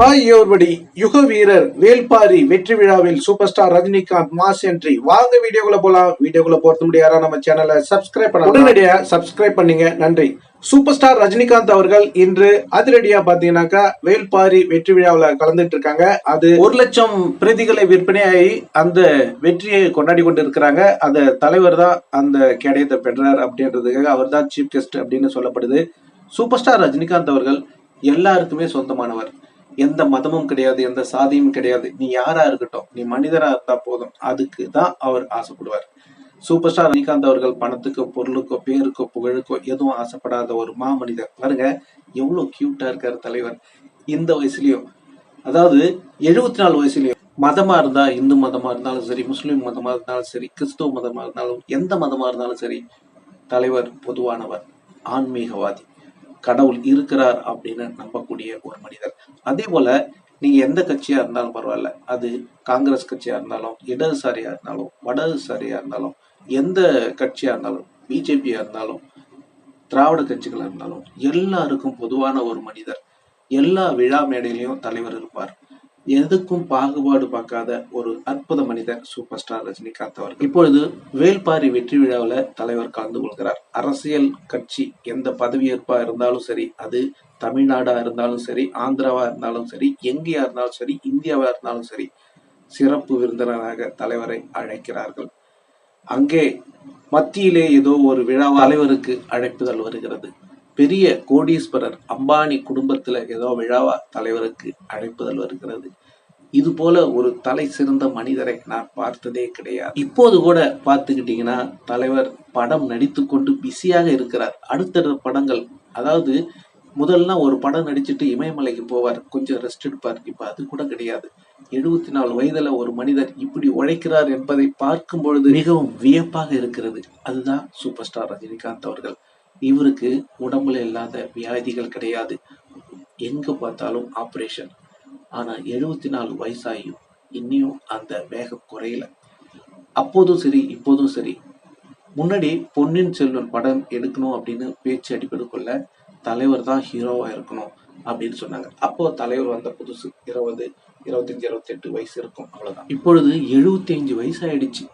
Hi யோர்படி யுக வீரர் வேல்பாரி வெற்றி விழாவில் super star Rajinikanth mass entry வாங்க வீடியோக்குள்ள போலாம். வீடியோக்குள்ள போறது முடியாரா நம்ம சேனலை சப்ஸ்கிரைப் பண்ண உடனடியா சப்ஸ்கிரைப் பண்ணீங்க. நன்றி. சூப்பர் ஸ்டார் ரஜினிகாந்த் அவர்கள் இன்று அதிரடியா பாத்தீங்கன்னாக்கா வேல்பாரி வெற்றி விழாவில் கலந்துட்டு இருக்காங்க. அது ஒரு லட்சம் பிரதிகளை விற்பனையாகி அந்த வெற்றியை கொண்டாடி கொண்டு இருக்கிறாங்க அந்த தலைவர் தான் அந்த கேடயத்தை பெற்றார் அப்படின்றதுக்காக அவர் தான் சீஃப் கெஸ்ட் அப்படின்னு சொல்லப்படுது. சூப்பர் ஸ்டார் ரஜினிகாந்த் அவர்கள் எல்லாருக்குமே சொந்தமானவர். எந்த மதமும் கிடையாது எந்த சாதியும் கிடையாது. நீ யாரா இருக்கட்டும் நீ மனிதரா இருந்தா போதும். அதுக்கு தான் அவர் ஆசைப்படுவார். சூப்பர் ஸ்டார் ரஜினிகாந்த் அவர்கள் பணத்துக்கோ பொருளுக்கோ பேருக்கோ புகழுக்கோ எதுவும் ஆசைப்படாத ஒரு மாமனிதர். பாருங்க எவ்வளவு கியூட்டா இருக்காரு தலைவர். இந்த வயசுலயும் அதாவது எழுபத்தி நாலு வயசுலயும் மதமா இருந்தா இந்து மதமா இருந்தாலும் சரி முஸ்லீம் மதமா இருந்தாலும் சரி கிறிஸ்துவ மதமா இருந்தாலும் எந்த மதமா இருந்தாலும் சரி தலைவர் பொதுவானவர் ஆன்மீகவாதி. கடவுள் இருக்கிறார் அப்படின்னு நம்பக்கூடிய ஒரு மனிதர். அதே போல நீங்க எந்த கட்சியா இருந்தாலும் பரவாயில்ல. அது காங்கிரஸ் கட்சியா இருந்தாலும் இடதுசாரியா இருந்தாலும் வடதுசாரியா இருந்தாலும் எந்த கட்சியா இருந்தாலும் பிஜேபியா இருந்தாலும் திராவிட கட்சிகளா இருந்தாலும் எல்லாருக்கும் பொதுவான ஒரு மனிதர். எல்லா விழா மேடையிலையும் தலைவர் இருப்பார். எதுக்கும் பாகுபாடு பார்க்காத ஒரு அற்புத மனிதர் சூப்பர் ஸ்டார் ரஜினிகாந்த் அவர்கள். இப்பொழுது வேல்பாரி வெற்றி விழாவில் தலைவர் கலந்து கொள்கிறார். அரசியல் கட்சி எந்த பதவியேற்பா இருந்தாலும் சரி அது தமிழ்நாடா இருந்தாலும் சரி ஆந்திராவா இருந்தாலும் சரி எங்கேயா இருந்தாலும் சரி இந்தியாவா இருந்தாலும் சரி சிறப்பு விருந்தினராக தலைவரை அழைக்கிறார்கள். அங்கே மத்தியிலே ஏதோ ஒரு விழா தலைவருக்கு அழைப்புதல் வருகிறது. பெரிய கோடீஸ்வரர் அம்பானி குடும்பத்துல ஏதோ விழாவா தலைவருக்கு அழைப்புதல் வருகிறது. இது போல ஒரு தலை சிறந்த மனிதரை நான் பார்த்ததே கிடையாது. இப்போது கூட பார்த்துக்கிட்டீங்கன்னா தலைவர் படம் நடித்து கொண்டு பிஸியாக இருக்கிறார். அடுத்தடுத்த படங்கள் அதாவது முதல்ல ஒரு படம் நடிச்சுட்டு இமயமலைக்கு போவார் கொஞ்சம் ரெஸ்ட் எடுப்பார். இப்ப அது கூட கிடையாது. எழுபத்தி நாலு வயதுல ஒரு மனிதர் இப்படி உழைக்கிறார் என்பதை பார்க்கும் பொழுது மிகவும் வியப்பாக இருக்கிறது. அதுதான் சூப்பர் ஸ்டார் ரஜினிகாந்த் அவர்கள். இவருக்கு உடம்புல இல்லாத வியாதிகள் கிடையாது. எங்க பார்த்தாலும் ஆப்ரேஷன் ஆனா எழுபத்தி நாலு வயசாகியும் இன்னியும் அந்த வேகம் குறையல. அப்போதும் சரி இப்போதும் சரி. முன்னாடி பொன்னின் செல்வன் படம் எடுக்கணும் அப்படின்னு பேச்சு அடிப்படைக்குள்ள தலைவர் தான் ஹீரோவா இருக்கணும் அப்படின்னு சொன்னாங்க. அப்போ தலைவர் வந்த புதுசு இருபது இருபத்தஞ்சு இருபத்தெட்டு வயசு இருக்கும் அவ்வளவுதான். இப்பொழுது எழுபத்தி அஞ்சு வயசு ஆயிடுச்சு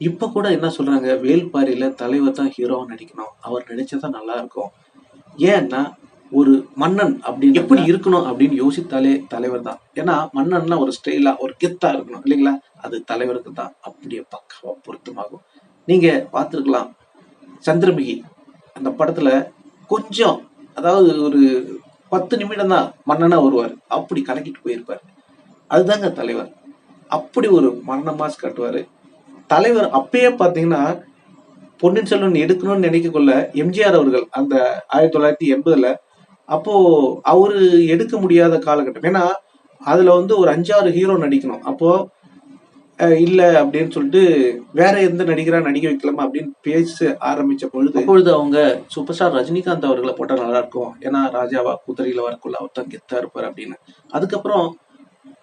இப்ப கூட என்ன சொல்றாங்க? வேல்பாரியில தலைவர் தான் ஹீரோவா நடிக்கணும். அவர் நடிச்சதான் நல்லா இருக்கும். ஏன்னா ஒரு மன்னன் அப்படின்னு எப்படி இருக்கணும் அப்படின்னு யோசித்தாலே தலைவர் தான். ஏன்னா மன்னன்னா ஒரு ஸ்டைலா ஒரு கெத்தா இருக்கணும் இல்லைங்களா? அது தலைவருக்கு தான். அப்படியே பக்காவா பொருத்தமாகும். நீங்க பார்த்திருக்கலாம் சந்திரமுகி. அந்த படத்துல கொஞ்சம் அதாவது ஒரு பத்து நிமிடம் தான் மன்னனா வருவார். அப்படி கலக்கிட்டு போயிருப்பார். அதுதாங்க தலைவர். அப்படி ஒரு மரண மாஸ் காட்டுவாரு. தலைவர் அப்பயே பாத்தீங்கன்னா பொன்னியின் செல்வன் எடுக்கணும்னு நினைக்கக்குள்ள எம்ஜிஆர் அவர்கள் அந்த ஆயிரத்தி தொள்ளாயிரத்தி எண்பதுல அப்போ அவரு எடுக்க முடியாத காலகட்டம். ஏன்னா அதுல வந்து ஒரு அஞ்சாறு ஹீரோ நடிக்கணும். அப்போ அஹ், இல்ல அப்படின்னு சொல்லிட்டு வேற எந்த நடிகரா நடிக்க வைக்கலாமா அப்படின்னு பேச ஆரம்பிச்ச பொழுது அப்பொழுது அவங்க சூப்பர் ஸ்டார் ரஜினிகாந்த் அவர்களை போட்டா நல்லா இருக்கும். ஏன்னா ராஜாவா குதிரையில வரக்குள்ள அவர் தான் கெத்தா இருப்பார் அப்படின்னு. அதுக்கப்புறம்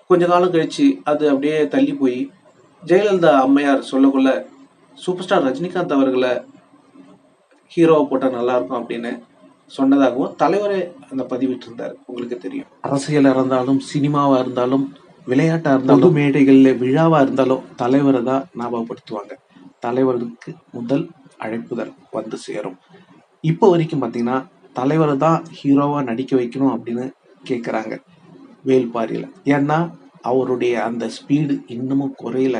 கொஞ்ச காலம் கழிச்சு அது அப்படியே தள்ளி போய் ஜெயலலிதா அம்மையார் சொல்லக்குள்ள சூப்பர் ஸ்டார் ரஜினிகாந்த் அவர்களை ஹீரோவை போட்டா நல்லா இருக்கும் அப்படின்னு சொன்னதாகவும் தலைவரே அந்த பதிவிட்டு இருந்தார் உங்களுக்கு தெரியும். அரசியலா இருந்தாலும் சினிமாவா இருந்தாலும் விளையாட்டா இருந்தாலும் மேடைகளில் விழாவா இருந்தாலும் தலைவரை தான் ஞாபகப்படுத்துவாங்க. தலைவருக்கு முதல் அழைப்புதல் வந்து சேரும். இப்போ வரைக்கும் பார்த்தீங்கன்னா தலைவரை தான் ஹீரோவா நடிக்க வைக்கணும் அப்படின்னு கேட்குறாங்க வேல்பாரியில். ஏன்னா அவருடைய அந்த ஸ்பீடு இன்னமும் குறையல.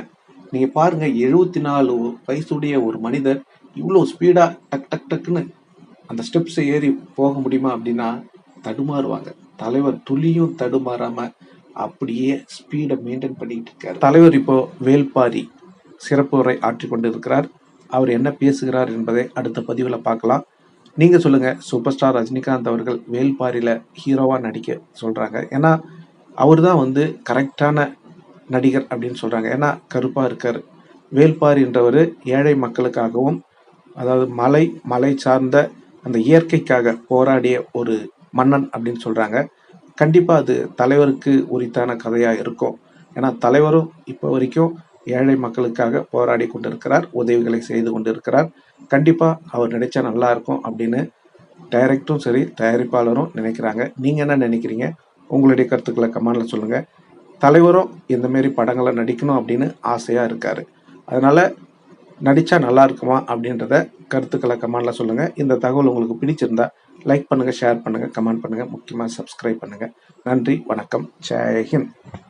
நீங்க பாருங்க எழுபத்தி நாலு வயசுடைய ஒரு மனிதர் இவ்வளோ ஸ்பீடா டக் டக் டக்குன்னு அந்த ஸ்டெப்ஸை ஏறி போக முடியுமா அப்படின்னா தடுமாறுவாங்க. தலைவர் துளியும் தடுமாறாம அப்படியே ஸ்பீடை மெயின்டைன் பண்ணிக்கிட்டு இருக்கார். தலைவர் இப்போ வேல்பாரி சிறப்பு உரை ஆற்றிக் கொண்டிருக்கிறார். அவர் என்ன பேசுகிறார் என்பதை அடுத்த பதிவில் பார்க்கலாம். நீங்கள் சொல்லுங்கள் சூப்பர் ஸ்டார் ரஜினிகாந்த் அவர்கள் வேல்பாரியில் ஹீரோவாக நடிக்க சொல்கிறாங்க ஏன்னா அவர் தான் வந்து கரெக்டான நடிகர் அப்படின்னு சொல்கிறாங்க ஏன்னா கருப்பாக இருக்கார் வேல்பாரி என்றவர் ஏழை மக்களுக்காகவும் அதாவது மலை மலை சார்ந்த அந்த இயற்கைக்காக போராடிய ஒரு மன்னன் அப்படின்னு சொல்கிறாங்க கண்டிப்பாக அது தலைவருக்கு உரித்தான கதையாக இருக்கும். ஏன்னா தலைவரும் இப்போ வரைக்கும் ஏழை மக்களுக்காக போராடி கொண்டிருக்கிறார் உதவிகளை செய்து கொண்டிருக்கிறார். கண்டிப்பாக அவர் நினைச்சா நல்லா இருக்கும் அப்படின்னு டைரக்டரும் சரி தயாரிப்பாளரும் நினைக்கிறாங்க. நீங்கள் என்ன நினைக்கிறீங்க? உங்களுடைய கருத்துக்களை கமெண்டில் சொல்லுங்கள் தலைவரும் இந்தமாரி படங்களை நடிக்கணும் அப்படின்னு ஆசையாக இருக்கார். அதனால் நடித்தா நல்லா இருக்குமா அப்படின்றத கருத்துக்களை கமெண்டில் சொல்லுங்கள் இந்த தகவல் உங்களுக்கு பிடிச்சிருந்தா லைக் பண்ணுங்கள் ஷேர் பண்ணுங்கள் கமெண்ட் பண்ணுங்கள் முக்கியமாக சப்ஸ்கிரைப் பண்ணுங்கள் நன்றி வணக்கம் ஜெயஹிந்த்